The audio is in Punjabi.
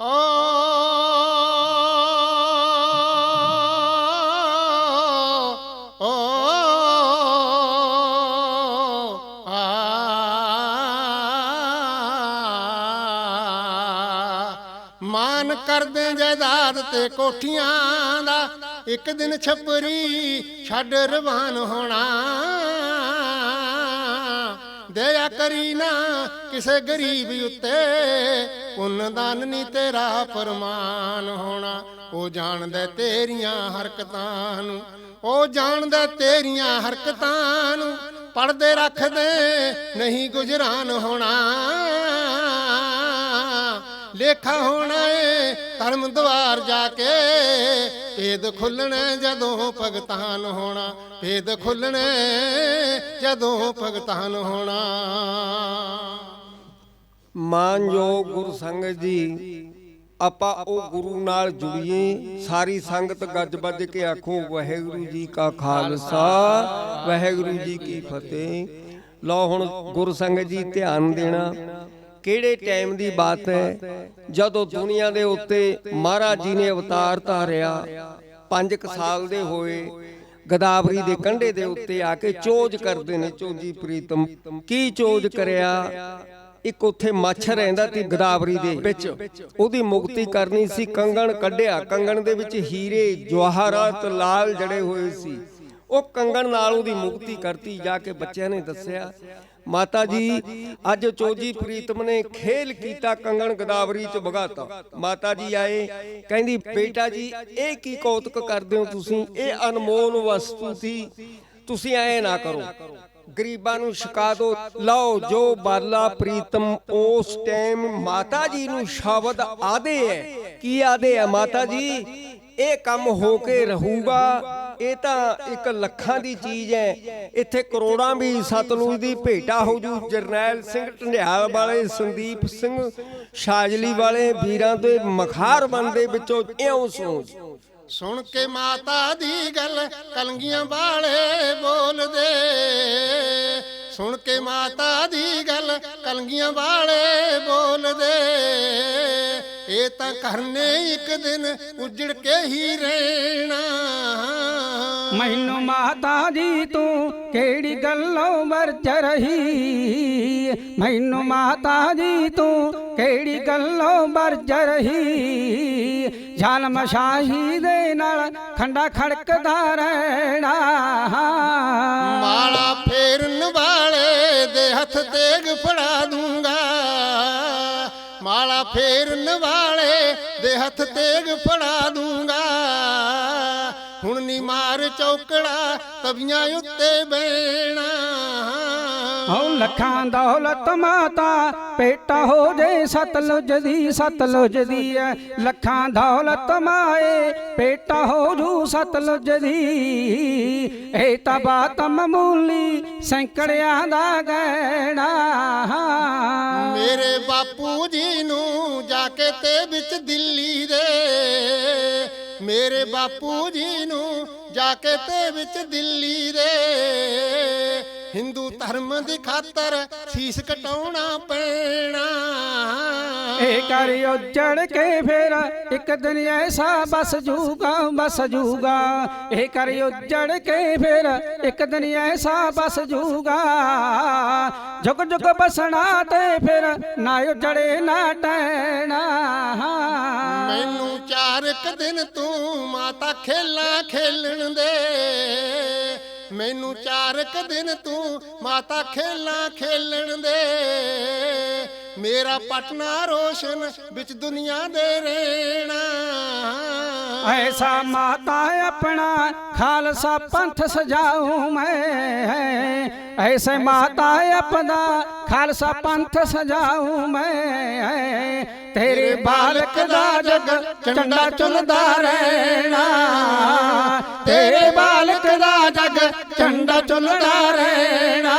ਓ ਓ ਮਾਨ ਕਰਦੇ ਜਾਇਦਾਦ ਤੇ ਕੋਠੀਆਂ ਦਾ ਇੱਕ ਦਿਨ ਛਪਰੀ ਛੱਡ ਰਵਾਨ ਹੋਣਾ। ਦਇਆ ਕਰੀ ਨਾ ਕਿਸੇ ਗਰੀਬ ਉੱਤੇ। ਪੁੰਨ ਦਾਨ ਨਹੀਂ ਤੇਰਾ ਫਰਮਾਨ ਹੋਣਾ। ਉਹ ਜਾਣਦਾ ਤੇਰੀਆਂ ਹਰਕਤਾਂ ਨੂੰ। ਉਹ ਜਾਣਦਾ ਤੇਰੀਆਂ ਹਰਕਤਾਂ ਨੂੰ। ਪੜਦੇ ਰੱਖਦੇ ਨਹੀਂ ਗੁਜਰਾਨ ਹੋਣਾ। ਲੇਖਾ ਹੋਣਾ ਏ, ਧਰਮ ਦਵਾਰ ਜਾ ਕੇ। ਭੇਦ ਖੁੱਲਣੇ ਜਦੋਂ ਭਗਤਾਨ ਹੋਣਾ। ਭੇਦ ਖੁੱਲਣੇ ਜਦੋਂ ਭਗਤਾਨ ਹੋਣਾ। ਮਾਨਯੋਗ ਗੁਰੂ ਸੰਗਤ ਜੀ, ਆਪਾਂ ਉਹ ਗੁਰੂ ਨਾਲ ਜੁੜੀਏ, ਸਾਰੀ ਸੰਗਤ ਗੱਜ ਵੱਜ ਕੇ ਆਖੋ, ਵਾਹਿਗੁਰੂ ਜੀ ਕਾ ਖਾਲਸਾ, ਵਾਹਿਗੁਰੂ ਜੀ ਕੀ ਫਤਿਹ। ਲਓ ਹੁਣ ਗੁਰੂ ਸੰਗਤ ਜੀ ਧਿਆਨ ਦੇਣਾ। ਕਿਹੜੇ ਟਾਈਮ ਦੀ ਬਾਤ ਹੈ? ਜਦੋਂ ਦੁਨੀਆ ਦੇ ਉੱਤੇ ਮਹਾਰਾਜ ਜੀ ਨੇ ਅਵਤਾਰ ਧਾਰਿਆ 5 ਸਾਲ ਦੇ ਹੋਏ, ਗਦਾਵਰੀ ਦੇ ਕੰਢੇ ਦੇ ਉੱਤੇ ਆ ਕੇ ਚੋਜ ਕਰਦੇ ਨੇ ਚੋਜੀ ਪ੍ਰੀਤਮ। ਕੀ ਚੋਜ ਕਰਿਆ? ਇੱਕ ਉੱਥੇ ਮੱਛਰ ਰਹਿੰਦਾ ਸੀ ਗਦਾਵਰੀ ਦੇ ਵਿੱਚ। ਉਹਦੀ ਮੁਕਤੀ ਕਰਨੀ ਸੀ ਕੰਗਣ ਕੱਢਿਆ। ਕੰਗਣ ਦੇ ਵਿੱਚ ਹੀਰੇ, ਜਵਾਹਰਾਤ, ਲਾਲ ਜੜੇ ਹੋਏ ਸੀ। ਉਹ ਕੰਗਣ ਨਾਲ ਉਹਦੀ ਮੁਕਤੀ ਕਰਤੀ, ਜਾ ਕੇ ਬੱਚਿਆਂ ਨੇ ਦੱਸਿਆ, ਮਾਤਾ ਜੀ, ਅੱਜ ਚੋਜੀ ਪ੍ਰੀਤਮ ਨੇ ਖੇਲ ਕੀਤਾ, ਕੰਗਣ ਗਦਾਵਰੀ ਚ ਭਗਾਤਾ। ਮਾਤਾ ਜੀ ਆਏ, ਕਹਿੰਦੀ, ਬੇਟਾ ਜੀ, ਇਹ ਕੀ ਕੌਤਕ ਕਰਦੇ ਹੋ ਤੁਸੀਂ? ਇਹ ਅਨਮੋਲ ਵਸਤੂ ਸੀ, ਤੁਸੀਂ ਐ ਨਾ ਕਰੋ। ਗਰੀਬਾਂ ਨੂੰ ਛਕਾ ਦੋ, ਲਓ ਜੋ ਬਾਲਾ ਪ੍ਰੀਤਮ, ਉਸ ਟਾਈਮ ਮਾਤਾ ਜੀ ਨੂੰ ਸ਼ਬਦ ਆਦੇ ਹੈ ਕੀ ਆਦੇ ਹੈ ਮਾਤਾ ਜੀ? ਇਹ ਕੰਮ ਹੋ ਕੇ ਰਹੂਗਾ। ਇਹ ਤਾਂ ਇੱਕ ਲੱਖਾਂ ਦੀ ਚੀਜ਼ ਹੈ। ਇੱਥੇ ਕਰੋੜਾਂ ਵੀ ਸਤਲੁਜ ਦੀ ਭੇਟਾ ਹੋ ਜੂ। ਜਰਨੈਲ ਸਿੰਘ ਢੰਡਿਆਲ ਵਾਲੇ, ਸੰਦੀਪ ਸਿੰਘ ਸ਼ਾਜਲੀ ਵਾਲੇ ਵੀਰਾਂ ਦੇ ਮਖਾਰ ਬਣਦੇ ਵਿੱਚੋਂ ਇਉਂ ਸੋਚ ਸੁਣ ਕੇ ਮਾਤਾ ਦੀ ਗੱਲ ਕਲੰਗੀਆਂ ਵਾਲੇ ਬੋਲਦੇ। ਸੁਣ ਕੇ ਮਾਤਾ ਦੀ ਗੱਲ ਕਲੰਗੀਆਂ ਵਾਲੇ ਬੋਲਦੇ। ਇਹ ਤਾਂ ਕਰਨੇ ਇੱਕ ਦਿਨ ਉਜੜ ਕੇ ਹੀ ਰਹਿਣਾ ਮੈਨੂੰ ਮਾਤਾ ਜੀ ਤੂੰ ਕਿਹੜੀ ਗੱਲੋਂ ਵਰਜ ਰਹੀ? ਮੈਨੂੰ ਮਾਤਾ ਜੀ ਤੂੰ ਕਿਹੜੀ ਗੱਲੋਂ ਵਰਜ ਰਹੀ? ਜ਼ਾਲਮ ਸ਼ਾਹੀ ਦੇ ਨਾਲ ਖੰਡਾ ਖੜਕਦਾ ਰਹਿਣਾ। ਮਾਲਾ ਫੇਰਨ ਵਾਲੇ ਦੇ ਹੱਥ ਤੇਗ ਫੜਾ ਦੂੰਗਾ। ਮਾਲਾ ਫੇਰਨ ਵਾਲੇ ਦੇ ਹੱਥ ਤੇਗ ਫੜਾ ਦੂੰਗਾ। ਹੁਣ ਨੀ ਮਾਰ ਚੌਕੜਾ ਤਵੀਆਂ ਉੱਤੇ ਬੈਣਾ ਓ ਲੱਖਾਂ ਦੌਲਤ ਮਾਤਾ ਪੇਟਾ ਹੋ ਜੇ ਸਤਲੁਜ ਦੀ ਸਤਲੁਜ ਦੀ ਐ। ਲੱਖਾਂ ਦੌਲਤ ਮਾਏ ਪੇਟਾ ਹੋ ਜੂ ਸਤਲੁਜ ਦੀ। ਇਹ ਤਾਂ ਬਾਤ ਮਾਮੂਲੀ ਸੈਂਕੜਿਆਂ ਦਾ ਗਹਿਣਾ। ਮੇਰੇ ਬਾਪੂ ਜੀ ਨੂੰ ਜਾ ਕੇ ਤੇ ਵਿੱਚ ਦਿੱਲੀ ਦੇ ਬਾਪੂ ਜੀ ਨੂੰ ਜਾ ਕੇ ਤੇ ਵਿੱਚ ਦਿੱਲੀ ਦੇ। ਹਿੰਦੂ ਧਰਮ ਦੀ ਖਾਤਰ ਸੀਸ ਕਟਾਉਣਾ ਪੈਣਾ। ਇਹ ਕਰ ਉਜੜ ਕੇ ਫੇਰ ਇੱਕ ਦਿਨ ਐਸਾ ਬਸ ਜੂਗਾ ਬਸ ਜੂਗਾ। ਇਹ ਕਰ ਉਜੜ ਕੇ ਫੇਰ ਇੱਕ ਦਿਨ ਐਸਾ ਬਸ ਜੂਗਾ। ਜੁਗ ਜੁਗ ਬਸਣਾ ਤੇ ਫਿਰ ਨਾ ਉਜੜੇ, ਨਾ ਟੈਣਾ ਮੈਨੂੰ ਚਾਰ ਕ ਦਿਨ ਤੂੰ ਮਾਤਾ ਖੇਲਾ ਖੇਲਣ ਦੇ। ਮੈਨੂੰ ਚਾਰ ਕ ਦਿਨ ਤੂੰ ਮਾਤਾ ਖੇਲਾਂ ਖੇਲਣ ਦੇ। ਮੇਰਾ ਪਟਨਾ ਰੋਸ਼ਨ ਵਿੱਚ ਦੁਨੀਆ ਦੇ ਰਹਿਣਾ। ਐਸਾ ਮਾਤਾ ਆਪਣਾ ਖਾਲਸਾ ਪੰਥ ਸਜਾਉ ਮੈਂ। ਐਸੇ ਮਾਤਾ ਆਪਣਾ ਖਾਲਸਾ ਪੰਥ ਸਜਾਉ ਮੈਂ। ਤੇਰੇ ਬਾਲਕ ਦਾ ਜਗ ਚੰਡਾ ਚੁਲਦਾ ਰਹਿਣਾ। ਤੇਰੇ ਬਾਲਕ ਦਾ ਜਗ ਚੰਡਾ ਚੁਲਦਾ ਰਹਿਣਾ।